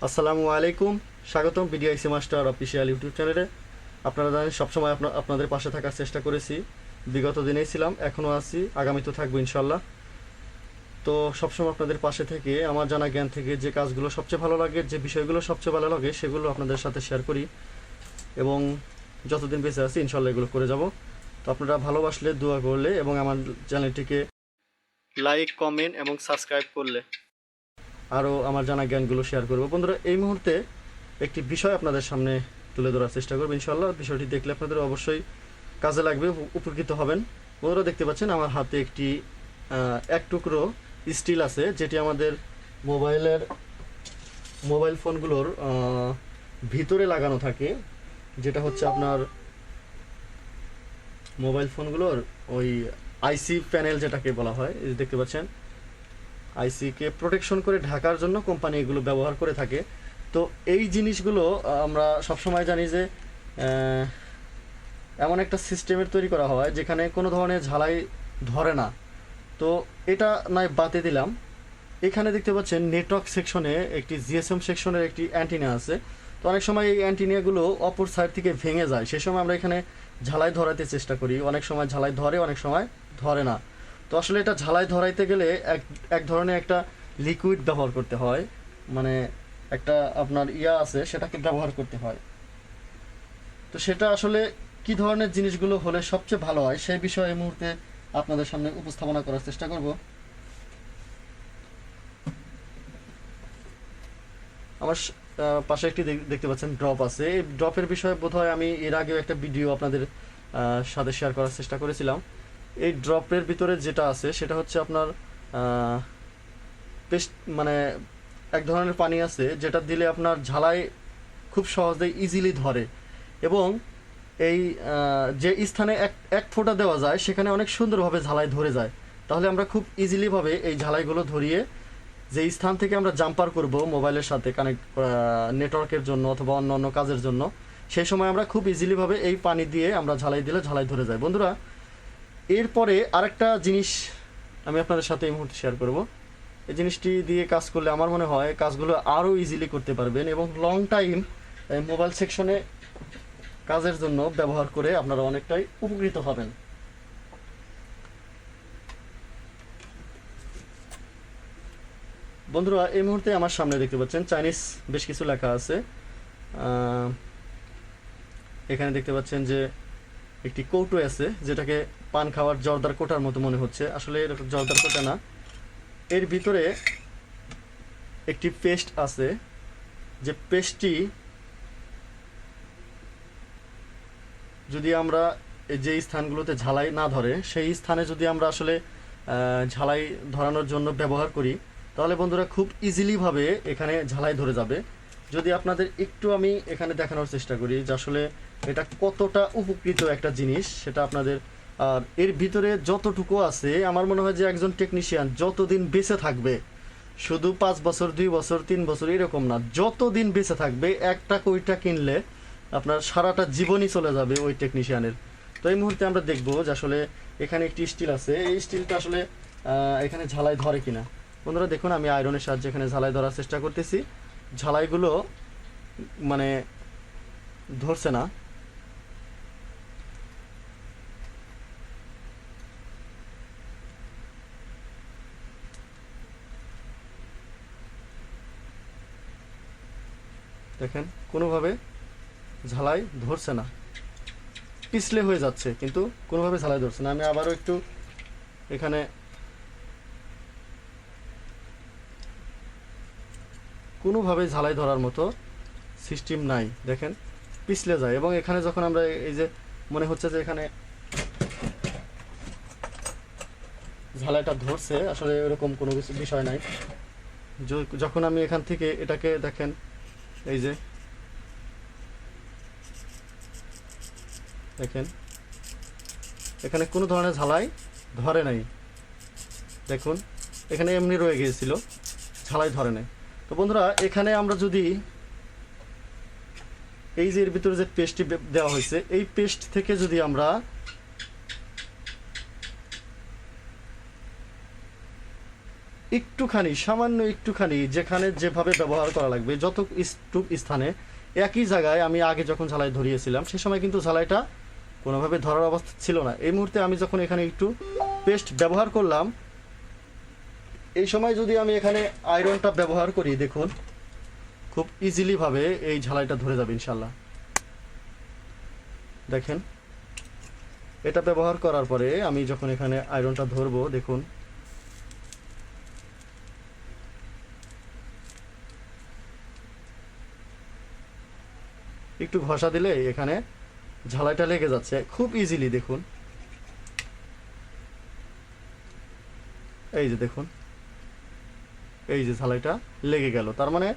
আসসালামু আলাইকুম। স্বাগতম বিডিআইসি মাস্টার অফিসিয়াল ইউটিউব চ্যানেলে। আপনারা জানেন, সবসময় আপনা- আপনাদের পাশে থাকার চেষ্টা করেছি। বিগত দিনেই ছিলাম, এখনও আছি আগামীতেও থাকব ইনশাল্লাহ তো সবসময় আপনাদের পাশে থেকে, আমার জানা জ্ঞান থেকে যে কাজগুলো সবচেয়ে ভালো লাগে, যে বিষয়গুলো সবচেয়ে ভালো লাগে, সেগুলো আপনাদের সাথে শেয়ার করি। এবং যতদিন বেঁচে আছি ইনশাল্লাহ এগুলো করে যাব। তো আপনারা ভালোবাসলে, দোয়া করলে এবং আমার চ্যানেলটিকে লাইক, কমেন্ট এবং সাবস্ক্রাইব করলে। আরও আমার জানা জ্ঞানগুলো শেয়ার করব। বন্ধুরা, এই মুহূর্তে একটি বিষয় আপনাদের সামনে তুলে ধরার চেষ্টা করব ইনশাল্লাহ বিষয়টি দেখলে আপনাদের অবশ্যই কাজে লাগবে উপকৃত হবেন। বন্ধুরা, দেখতে পাচ্ছেন আমার হাতে একটি এক টুকরো স্টিল আছে, যেটি আমাদের মোবাইলের, মোবাইল ফোনগুলোর ভিতরে লাগানো থাকে। যেটা হচ্ছে আপনার মোবাইল ফোনগুলোর ওই আইসি প্যানেল যেটাকে বলা হয় দেখতে পাচ্ছেন। আইসিকে প্রোটেকশন করে ঢাকার জন্য কোম্পানি এগুলো ব্যবহার করে থাকে। তো এই জিনিসগুলো আমরা সবসময় জানি যে এমন একটা সিস্টেমের তৈরি করা হয় যেখানে কোনো ধরনের ঝালাই ধরে না। তো এটা নয় বাতে দিলাম। এখানে দেখতে পাচ্ছেন নেটওয়ার্ক সেকশনে একটি জিএসএম সেকশনের একটি অ্যান্টিনা আছে। তো অনেক সময় এই অ্যান্টিনিয়াগুলো অপর সাইড থেকে ভেঙে যায়। সে সময় আমরা এখানে ঝালাই ধরাতে চেষ্টা করি। অনেক সময় ঝালাই ধরে, অনেক সময় ধরে না। তো আসলে এটা ঝালাই ধরাইতে গেলে এক এক ধরনের একটা লিকুইড ব্যবহার করতে হয়। মানে একটা আপনার ইয়া আছে, সেটাকে ব্যবহার করতে হয়। তো সেটা আসলে কি ধরনের জিনিসগুলো হলে সবচেয়ে ভালো হয়, সেই বিষয়ে এই মুহূর্তে আপনাদের সামনে উপস্থাপনা করার চেষ্টা করব। আমার পাশে একটি দেখতে পাচ্ছেন, ড্রপ আছে। এই ড্রপের বিষয়ে বোধহয় আমি এর আগেও একটা ভিডিও আপনাদের সাথে শেয়ার করার চেষ্টা করেছিলাম। এই ড্রপের ভিতরে যেটা আছে, সেটা হচ্ছে আপনার পেস্ট মানে এক ধরনের পানি আছে, যেটা দিলে আপনার ঝালাই খুব সহজেই ইজিলি ধরে। এবং এই যে স্থানে এক এক ফোঁটা দেওয়া যায়, সেখানে অনেক সুন্দরভাবে ঝালাই ধরে যায়। তাহলে আমরা খুব ইজিলিভাবে এই ঝালাইগুলো ধরিয়ে যে স্থান থেকে আমরা জাম্পার করব মোবাইলের সাথে কানেক্ট নেটওয়ার্কের জন্য অথবা অন্য অন্য কাজের জন্য, সেই সময় আমরা খুব ইজিলিভাবে এই পানি দিয়ে আমরা ঝালাই দিলে ঝালাই ধরে যায়। বন্ধুরা এরপরে আরেকটা জিনিস আমি আপনাদের সাথে এই মুহূর্তে শেয়ার করব। এই জিনিসটি দিয়ে কাজ করলে আমার মনে হয় কাজগুলো আরও ইজিলি করতে পারবেন এবং লং টাইম মোবাইল সেকশনে কাজের জন্য ব্যবহার করে আপনারা অনেকটাই উপকৃত হবেন। বন্ধুরা, এই মুহূর্তে আমার সামনে দেখতে পাচ্ছেন চাইনিজ বেশ কিছু লেখা আছে। এখানে দেখতে পাচ্ছেন যে একটি কৌটো আছে, যেটাকে পান খাওয়ার জর্দার কোটার মতো মনে হচ্ছে। আসলে এটা জর্দার কোটা না। এর ভিতরে একটি পেস্ট আছে, যে পেস্টটি যদি আমরা যে স্থানগুলোতে ঝালাই না ধরে, সেই স্থানে যদি আমরা আসলে ঝালাই ধরানোর জন্য ব্যবহার করি, তাহলে বন্ধুরা খুব ইজিলিভাবে এখানে ঝালাই ধরে যাবে। যদি আপনাদের একটু আমি এখানে দেখানোর চেষ্টা করি যে আসলে এটা কতটা উপকৃত একটা জিনিস, সেটা আপনাদের, আর এর ভিতরে যতটুকু আছে, আমার মনে হয় যে একজন টেকনিশিয়ান যতদিন বেঁচে থাকবে, শুধু পাঁচ বছর, দুই বছর, তিন বছর এরকম না, যতদিন বেঁচে থাকবে, একটা কইটা কিনলে আপনার সারাটা জীবনই চলে যাবে ওই টেকনিশিয়ানের তো এই মুহূর্তে আমরা দেখব যে আসলে এখানে একটি স্টিল আছে, এই স্টিলটা আসলে এখানে ঝালাই ধরে কিনা। বন্ধুরা দেখুন, আমি আয়রনের সাহায্যে এখানে ঝালাই ধরার চেষ্টা করতেছি। ঝালাইগুলো মানে ধরছে না। দেখেন, কোনোভাবে ঝালাই ধরছে না। পিছলে হয়ে যাচ্ছে, কিন্তু কোনোভাবে ঝালাই ধরছে না। আমি আবারও একটু এখানে কোনোভাবে ঝালাই ধরার মতো সিস্টেম নাই। দেখেন, পিছলে যায় এবং এখানে যখন আমরা এই যে মনে হচ্ছে যে এখানে ঝালাইটা ধরছে, আসলে এরকম কোনো কিছু বিষয় নাই। যখন আমি এখান থেকে এটাকে দেখেন, এই যে দেখেন, এখানে কোনো ধরনের ঝালাই ধরে নাই। দেখুন, এখানে এমনি রয়ে গিয়েছিল, ঝালাই ধরে নাই। তো বন্ধুরা, এখানে আমরা যদি এই যে এর ভিতরে যে পেস্টটি দেওয়া হয়েছে, এই পেস্ট থেকে যদি আমরা একটুখানি, সামান্য একটুখানি যেখানে যেভাবে ব্যবহার করা লাগবে, যত টুক স্থানে, একই জায়গায় আমি আগে যখন ঝালাই ধরিয়েছিলাম, সে সময় কিন্তু ঝালাইটা কোনোভাবে ধরার অবস্থা ছিল না। এই মুহূর্তে আমি যখন এখানে একটু পেস্ট ব্যবহার করলাম এই সময় যদি আমি এখানে আয়রনটা ব্যবহার করি, দেখুন, খুব ইজিলি ভাবে এই ঝালাইটা ধরে যাবে ইনশাল্লাহ দেখেন, এটা ব্যবহার করার পরে আমি যখন এখানে আয়রনটা ধরবো, দেখুন, একটু ঘষা দিলে এখানে ঝালাইটা লেগে যাচ্ছে, খুব ইজিলি দেখুন। এই যে, দেখুন। এই যে ঝালাইটা লেগে গেল। তার মানে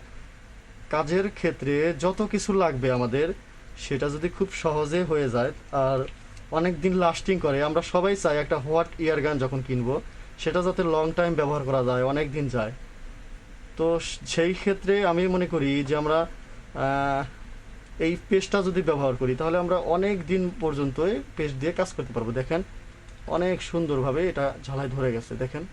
কাজের ক্ষেত্রে যত কিছু লাগবে আমাদের, সেটা যদি খুব সহজে হয়ে যায়, আর অনেক দিন লাস্টিং করে, আমরা সবাই চাই একটা হোয়াট ইয়ার গান যখন কিনবো, সেটা যাতে লং টাইম ব্যবহার করা যায় অনেক দিন যায়। তো সেই ক্ষেত্রে আমি মনে করি যে আমরা এই পেস্টটা যদি ব্যবহার করি, তাহলে আমরা অনেক দিন পর্যন্তই পেস্ট দিয়ে কাজ করতে পারব। দেখেন, অনেক সুন্দরভাবে এটা ঝালাই ধরে গেছে। দেখেন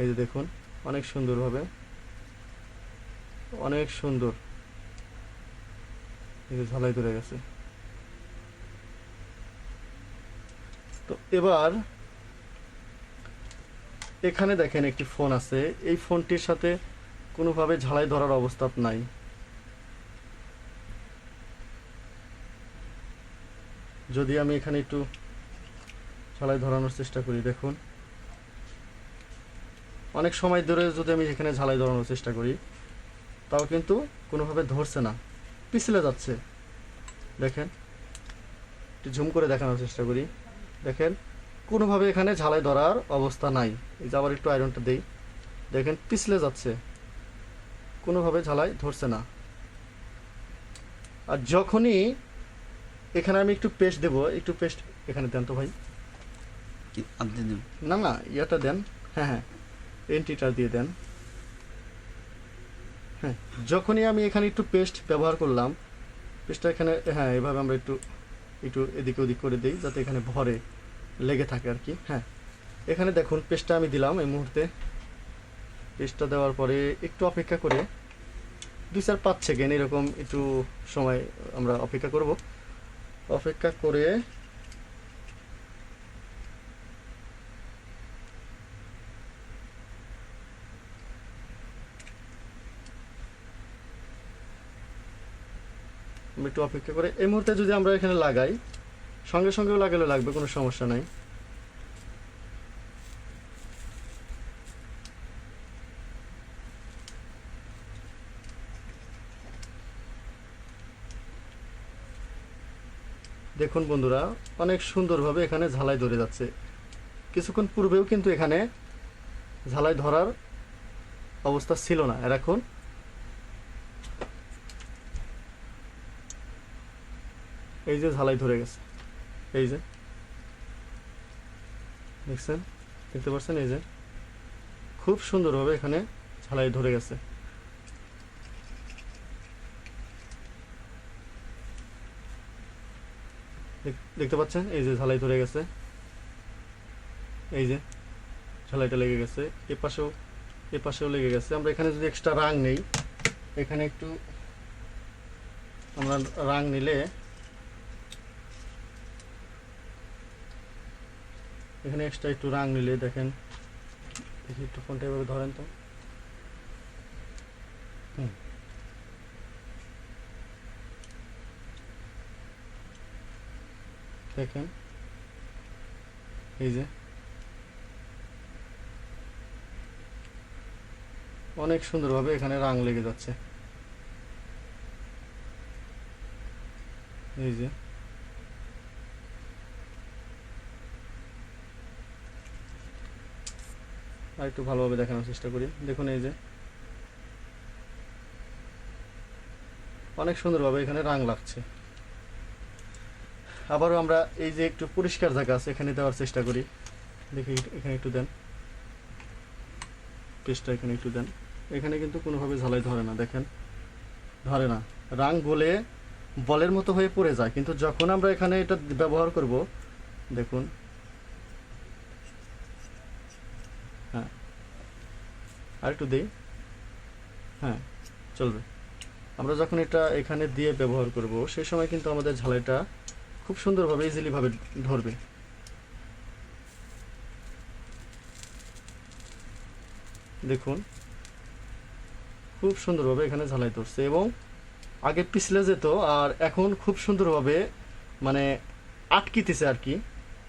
এই যে দেখুন, অনেক সুন্দরভাবে অনেক সুন্দর। এই যে ঝালাই ধরে গেছে। তো এবার এখানে দেখেন একটি ফোন আছে। এই ফোনটির সাথে কোনোভাবে ঝালাই ধরার অবস্থা নাই। যদি আমি এখানে একটু ঝালাই ধরানোর চেষ্টা করি, দেখুন। অনেক সময় ধরে যদি আমি এখানে ঝালাই ধরানোর চেষ্টা করি তাও কিন্তু কোনোভাবে ধরছে না পিছলে যাচ্ছে। দেখেন একটু ঝুম করে দেখানোর চেষ্টা করি। দেখেন কোনোভাবে এখানে ঝালাই ধরার অবস্থা নাই। এই যে আবার একটু আয়রনটা দেই। দেখেন পিছলে যাচ্ছে। কোনোভাবে ঝালাই ধরছে না। আর যখনই এখানে আমি একটু পেস্ট দেবো একটু পেস্ট এখানে দেন তো ভাই। না না ইয়াটা দেন। হ্যাঁ হ্যাঁ। এন্ট্রিটা দিয়ে দেন। হ্যাঁ যখনই আমি এখানে একটু পেস্ট ব্যবহার করলাম, পেস্টটা এখানে হ্যাঁ এভাবে আমরা একটু একটু এদিকে ওদিক করে দিই, যাতে এখানে ভরে লেগে থাকে আর কি। হ্যাঁ এখানে দেখুন, পেস্টটা আমি দিলাম এই মুহূর্তে। পেস্টটা দেওয়ার পরে একটু অপেক্ষা করে, দুই চার পাঁচ সেকেন্ড এরকম একটু সময় আমরা অপেক্ষা করব। অপেক্ষা করে আমরা একটু অপেক্ষা করে। এই মুহূর্তে যদি আমরা এখানে লাগাই, সঙ্গে সঙ্গেও লাগালে লাগবে, কোনো সমস্যা নাই। দেখুন বন্ধুরা, অনেক সুন্দরভাবে এখানে ঝালাই ধরে যাচ্ছে। কিছুক্ষণ পূর্বেও কিন্তু এখানে ঝালাই ধরার অবস্থা ছিল না। আর এখন এই যে ঝালাই ধরে গেছে। এই যে। দেখছেন? দেখতে পাচ্ছেন? এই যে। খুব সুন্দরভাবে এখানে ঝালাই ধরে গেছে। দেখ- দেখতে পাচ্ছেন? এই যে ঝালাই ধরে গেছে। এই যে, ঝালাইটা লেগে গেছে। এ পাশেও এ পাশেও লেগে গেছে। আমরা এখানে যদি এক্সট্রা রাং নেই, এখানে একটু আমরা রাং নিলে এখানে এক্সট্রা একটু রাং নিলে দেখেন। দেখি একটু ফোনটা এভাবে ধরেন তো। হুম। দেখেন। এই যে। অনেক সুন্দরভাবে এখানে রাং লেগে যাচ্ছে। এই যে। আর একটু ভালোভাবে দেখানোর চেষ্টা করি। দেখুন এই যে। অনেক সুন্দরভাবে এখানে রাং লাগছে। আবারও আমরা এই যে একটু পরিষ্কার জায়গা আছে, এখানে দেওয়ার চেষ্টা করি। দেখি, এখানে একটু দেন। পেস্টটা এখানে একটু দেন। এখানে কিন্তু কোনোভাবে ঝালাই ধরে না, দেখেন। ধরে না। রাং গলে বলের মতো হয়ে পড়ে যায়, কিন্তু যখন আমরা এখানে এটা ব্যবহার করব, দেখুন। আর একটু দিই? হ্যাঁ চলবে। আমরা যখন এটা এখানে দিয়ে ব্যবহার করব, সেই সময় কিন্তু আমাদের ঝালাইটা খুব সুন্দরভাবে ইজিলিভাবে ধরবে। দেখুন, খুব সুন্দরভাবে এখানে ঝালাই ধরছে এবং আগে পিছলে যেত, আর এখন খুব সুন্দরভাবে মানে আটকিতেছে আর কি।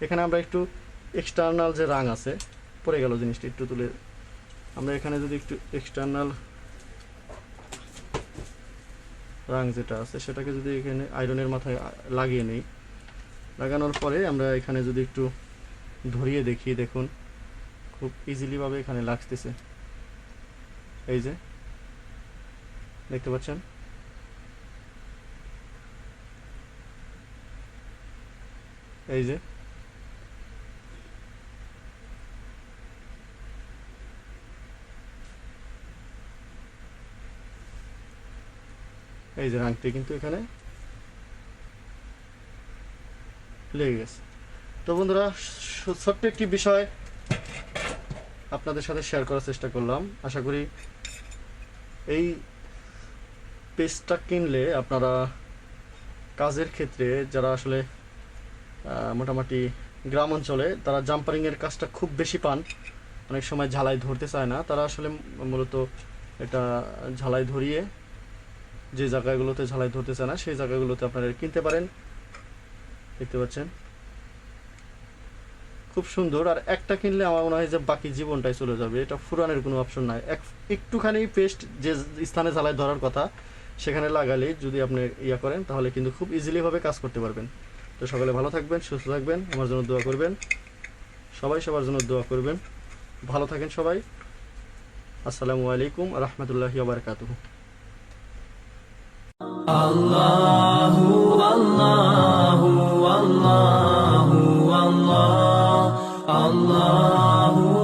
এখানে আমরা একটু এক্সটার্নাল যে রাং আছে, পড়ে গেল জিনিসটা, একটু তুলে আমরা এখানে যদি একটু এক্সটার্নাল রাং যেটা আছে, সেটাকে যদি এখানে আয়রনের মাথায় লাগিয়ে নেই। লাগানোর পরে আমরা এখানে যদি একটু ধরিয়ে দেখি, দেখুন, খুব ইজিলিভাবে এখানে লাগতেছে। এই যে, দেখতে পাচ্ছেন? এই যে এই যে রাংটি কিন্তু এখানে লেগে গেছে। তো বন্ধুরা ছোট্ট একটি বিষয় আপনাদের সাথে শেয়ার করার চেষ্টা করলাম। আশা করি এই পেস্টটা কিনলে আপনারা কাজের ক্ষেত্রে যারা আসলে মোটামুটি গ্রাম অঞ্চলে, তারা জাম্পারিংয়ের কাজটা খুব বেশি পান। অনেক সময় ঝালাই ধরতে চায় না। তারা আসলে মূলত এটা ঝালাই ধরিয়ে যে জায়গাগুলোতে ঝালাই ধরতেছে না, সেই জায়গাগুলোতে আপনারা কিনতে পারেন। দেখতে পাচ্ছেন? খুব সুন্দর। আর একটা কিনলে আমার মনে হয় যে বাকি জীবনটাই চলে যাবে। এটা ফুরানের কোনো অপশন নাই। এক একটুখানি পেস্ট যে স্থানে ঝালাই ধরার কথা, সেখানে লাগালে যদি আপনি ইয়া করেন, তাহলে কিন্তু খুব ইজিলিভাবে কাজ করতে পারবেন। তো সকালে ভালো থাকবেন, সুস্থ থাকবেন, আমার জন্য দোয়া করবেন। সবাই সবার জন্য দোয়া করবেন। ভালো থাকেন সবাই। আসসালামু আলাইকুম, রহমতুল্লাহি বারকাতুহু। Allahu Allahu Allahu Allah Allahu Allah.